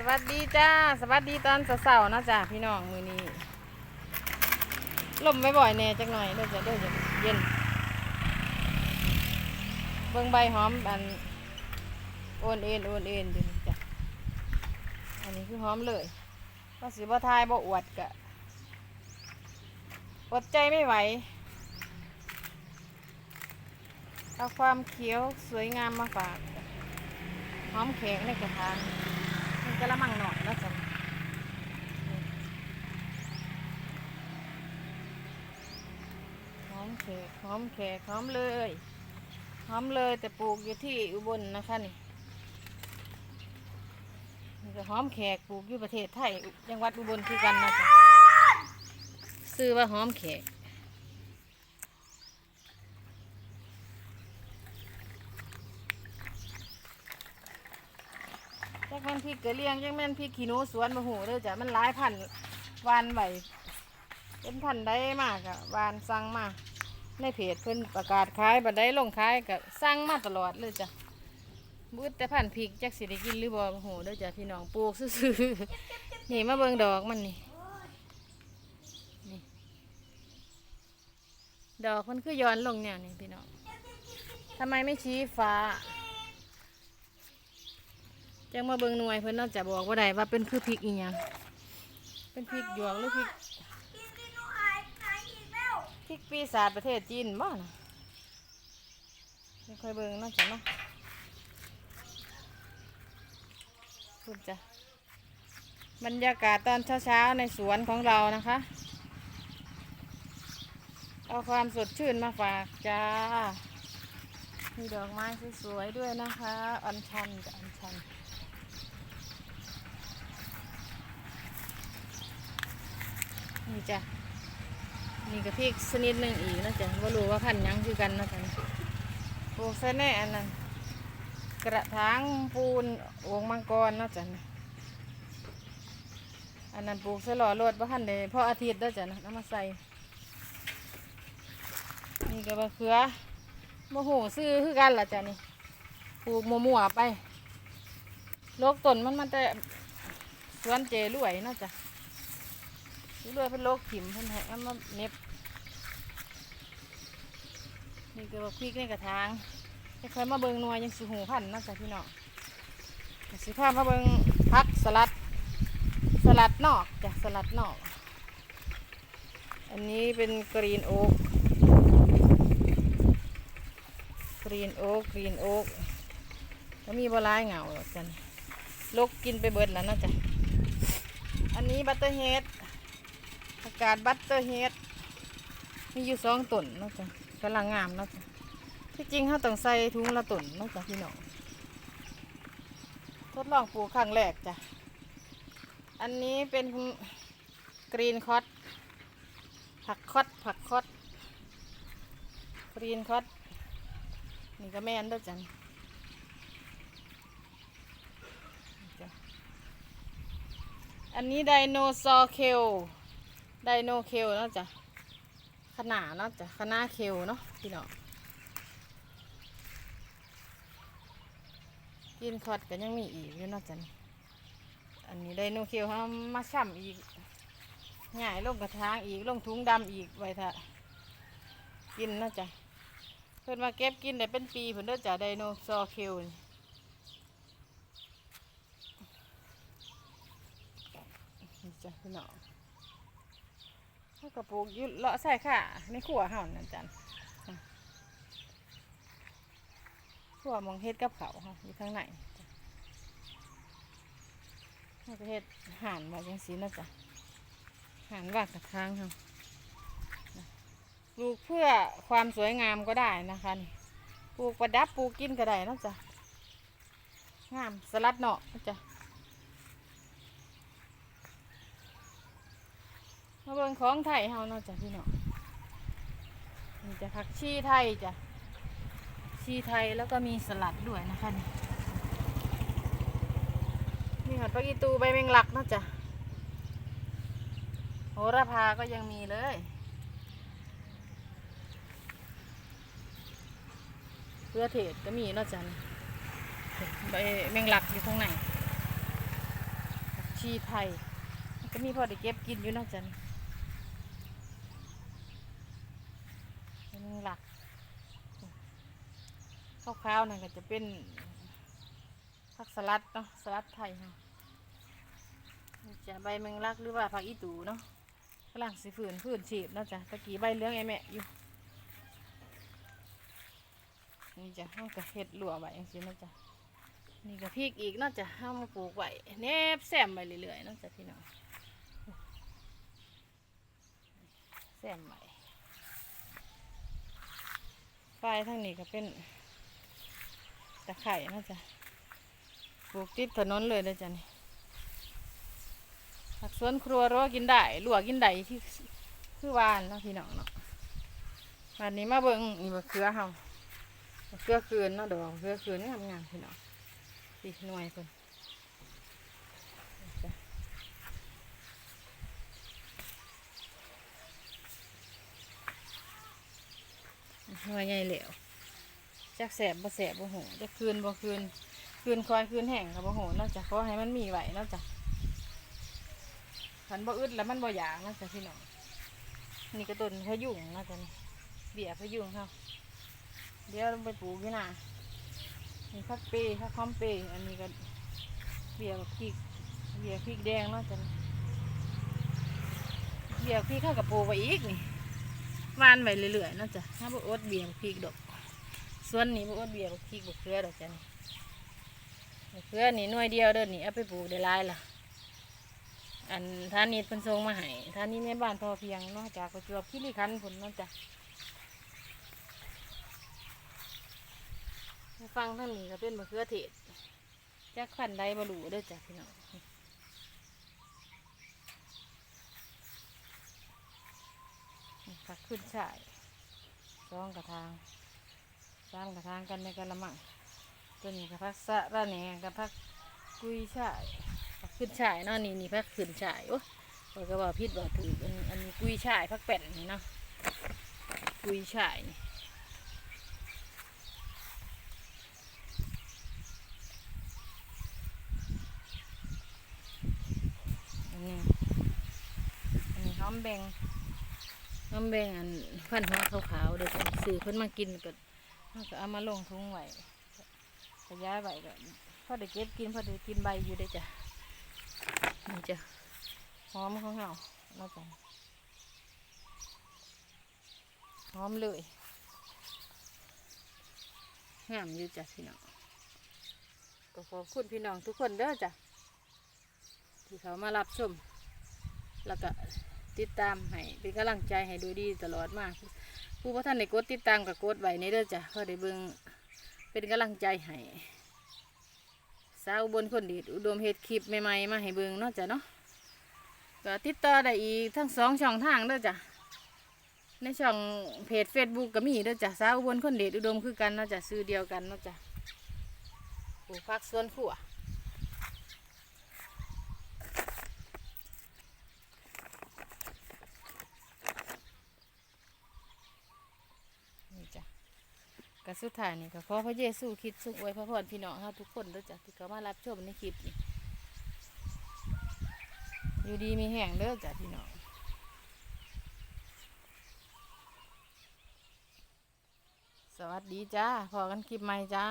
สวัสดีจ้า สวัสดีตอนเสาร์ๆนะจ้าพี่น้องมือนี้ลมไม่บ่อยแน่จักหน่อยเด้อจ้ะเด้อจะเย็น เบิ่งใบหอมอันโอนเอ็นโอนเอ็นดูนี่จ้ะอันนี้คือหอมเลยว่าสิบ่ทายบ่อวดกะอดใจไม่ไหวเอาความเขียวสวยงามมาฝาก หอมแข็งในกระถาง กระมังหน่อยแล้วจ้ะหอมแขกหอมแขกหอมเลยหอมเลยแต่ปลูกอยู่ที่อุบลนะคะนี่นี่ก็หอมแขกปลูกอยู่ประเทศไทยจังหวัดอุบลคือกันนะคะซื้อว่าหอมแขก กแม่นพริกกระเลียงจักแม่นพริกขี้หนูสวนมาหูเด้อจ้ะมันหลายพันวานไหวเป็นพันได้มากอะวานสั่งมาในเพจเพิ่นประกาศขายบัดได้ลงขายก็สั่งมาตลอดเลยจ้ะบุดแต่พันพริกจักสิได้กินหรือบ่โอ้โหเด้อจ้ะพี่น้องปลูกซื่อๆนี่มาเบิ่งดอกมันนี่นี่ดอกมันคือย้อนลงแนวนี่พี่น้องทำไมไม่ชี้ฟ้า จังมาเบิ่งหน่วยเพิ่นนอกจากบอกว่าใดว่าเป็นคือพริกอีหยังเป็นพริกหยวกหรือพริกพริกปีศาจประเทศจีนบ้านะไม่ค่อยเบิ่งเนาจะเนาะคุณจ้ะบรรยากาศตอนเช้าๆในสวนของเรานะคะ เอาความสดชื่นมาฝากจ้า มีดอกไม้สวยๆด้วยนะคะอัญชันกับอัญชันนี่จ้ะนี่ก็พริกชนิดหนึ่งอีกนะจ๊ะว่ารู้ว่าพันธุ์ยังคือกันนะจ๊ะปลูกใส่แน่อันนั้นกระถางปูนโอ่งมังกรนะจ๊ะอันนั้นปลูกใส่หล่อรถว่าพันเดเพราะอาทิตย์นะจ๊ะนะน้ำมาใส่นี่ก็มะเขือ โมะหูซื้อคือกันล่ะจ๊ะนี่ปลูกมั่วๆไปโลกต้นมันมันแต่สวนเจรวยเนาะจ๊ะนี่เลยเป็นโรคขิมเพิ่นให้เอามาเน็บนี่ก็ว่าพริกในกระถางจะเคยมาเบิงหนัวยยังสิหูพันเนาะจ้ะพี่น้องสิพามาเบิงพักสลัดสลัดนอกจ้ะสลัดนอก อันนี้เป็นกรีนโอ๊กก รีนโอ๊กกรีนโอ๊กก็มีบหลายเหงาจ้ะนี่ลกกินไปเบิดแล้วนาะจ้ะอันนี้บัตเตอร์เฮดอากาศบัตเตอร์เฮดมีอยู่สองต้นนาะจ๊ะกำลังงามนาะจ๊ะที่จริงเขาต้องใส่ถุงละต้นนาะจ๊ะพี่น้องทดลองปลูกครั้งแรกจ้ะอันนี้เป็นกรีนคอตผักคอตผักคอตกรีนคอต นี่ก็แม่นเด้วยจ้ะนี่จ้ะอันนี้ไดโนซอร์เคลไดโนเคลเนาะจ้ะขนาดเนาะจ้ะขนาเคลเนาะพี่น้องกินคอดกันยังมีอีกอยู่เนาะจ้ะอันนี้ไดโนเคลเขามาช่ำอีกง่ายลงกระถางอีกลงถุงดำอีกไว้ถ้ากินเนาะจ้ะ พิ่นมาเก็บกินได้เป็นปีเพิ่นเด้อจ้ะไดโนซอร์คลนี่นี่จ้ะพี่น้องเขากระปุกอยุเลาะใส่ค่ะในขัวเห่านั่นจันอะขัวมองเฮ็ดกับเขาค่ะอยู่ข้างในจ้ะเขาจะเฮ็ดห่านไว้จังสีนะจ๊ะห่านว่ากับทางค่ะ ลูกเพื่อความสวยงามก็ได้นะคะนี่ปลูกประดับปลูกกินก็ได้นะจ๊ะงามสลัดเนาะนะจ๊ะมาเบิ่งของไทยเฮาเนาะจ้ะพี่เน้องนี่จะผักชีไทยจ้ะชีไทยแล้วก็มีสลัดด้วยนะคะนี่มีหัดปลากีตูใบแมงลักเนาะจ้ะโหระพาก็ยังมีเลย เพื่อเทศก็มีนาะจ้ะนี่ใบแมงลักอยู่ข้างในชีไทย ก็มีพอได้เก็บกินอยู่นาะจันเป็นหลักข้าวๆนั่นก็จะเป็นผักสลัดเนาะสลัดไทยเนาะจะใบแมงลักหรือว่าผักอีตูเนาะกำลังสิฝืนฝืนฉีดเนาะจ้ะตะกี้ใบเลื้องไอแม่อยู่ นี่จะห้องกระเห็ดหลัวไว้อย่างนี้นาะจ้ะนี่ก็พริกอีกนอกจากห้ามาปลูกไว้เนบแซมไปเรื่อยๆนอกจากพี่น้องแซมไว้ไฟทางนี้ก็เป็นตะไคร่นอกจากปลูกติดถนนเลยนะจ๊ะนี่ผักสวนครัวรัวกินได้ลวกกินได้ที่คือวานนาะพี่น้องเนาะวันนี้มาเบิ่งนี่มะเขือเฮา มะเขือคืนเนาะดอกมะเขือคืนงามๆพี่น้องสีหน่วยคนหน่วยใหญ่เหลวจักแสบบ่แสบบ่โหจะคืนบ่คืนคืนคอยคืนแห้งกับบ่โหนอกจากขอให้มันมีไหวนอกจากขันบ่อึดแล้วมันบ่อยากนอกจากพี่น้องนี่ก็ต้นพะยุงนอกจากนี่เบี้ยพะยุงเขา เดี๋ยวลงไปปลูกที่นะมีผักเปย์ผักคอมเปย์อันนี้ก็เบียร์พริกเบียร์พริกแดงเนาะจันเบียร์พริกเข้ากับโปไปอีกนี่วานไปเรื่อยๆเนาะจ้ะถ้าบอดเบียร์พริกดอก ส่วนนี้บอดเบียร์พริกบุเคือดอกจันบุเคือนี่หน่วยเดียวเด้อนี่เอาไปปลูกได้หลายล่ะอันท่านี้เป็นทรงมาให้ท่านี้แม่บ้านพอเพียงนาะจากประจวบคีรีขันผลเนาะจ้ะ ฟังท่างนี้ก็เป็นมะเขือเทศจักขันใดบรูเด้อจ้ะพี่น้องผักขึ้นช่ายสองกระทางสามกระทางกันในกระมังตัวนี้กับผักสะระแหน่กับผักกุยช่ายผักขึ้นช่ายเนาะนี่นี่ผักขึ้นช่ายโอ้ยก็บอกพิษบอกถืออันนี้อันนี้กุยช่ายผักแป้นนี่เนาะกุยช่ายนี่ อันนี้อันนี้หอมแบงหอมแบงอันพันหัวขาวๆเดี๋ยวจะซื้อเพิ่นมากินก็เราก็เอามาลงทุงไว้ขยายไว้ก็พอได้เก็บกินพอได้กินใบอยู่ได้จ้ะนี่จ้ะหอมของเราเราจ้ะหอมเลยงามอยู่จ้ะพี่น้องก็ขอบคุณพี่น้องทุกคนเด้อจ้ะ ที่เขามารับชม แล้วก็ติดตามให้เป็นกำลังใจให้ดูดีตลอดมาก ผู้พ่ท่านในกดติดตามกับกดไว้ในเด้อจ้ะเขาได้เบิ่งเป็นกำลังใจให้สาวบนคนดีอุดมเฮ็ดคลิปใหม่ๆมาให้เบิ่งเนาะจ้ะเนาะก็ติดต่อได้อีกทั้งสองช่องทางเด้อจ้ะในช่องเพจ Facebook ก็มีเด้อจ้ะสาวบลคนเดชอุดมคือกันเนาะจ้ะซื้อเดียวกันเนาะจ้ะปลูกผักสวนครัว นี่จ้ะกระ สุดท้ายนี่ก็ขอพระเยซูคริดสุขไว้พระพรพี่น้องเฮาทุกคนด้วยจ้ะที่เขามารับชมในคลิปนี้อยู่ดีมีแห่งเด้อจ้ะพี่น้องสวัสดีจ้าพอกันคลิปใหม่จ้า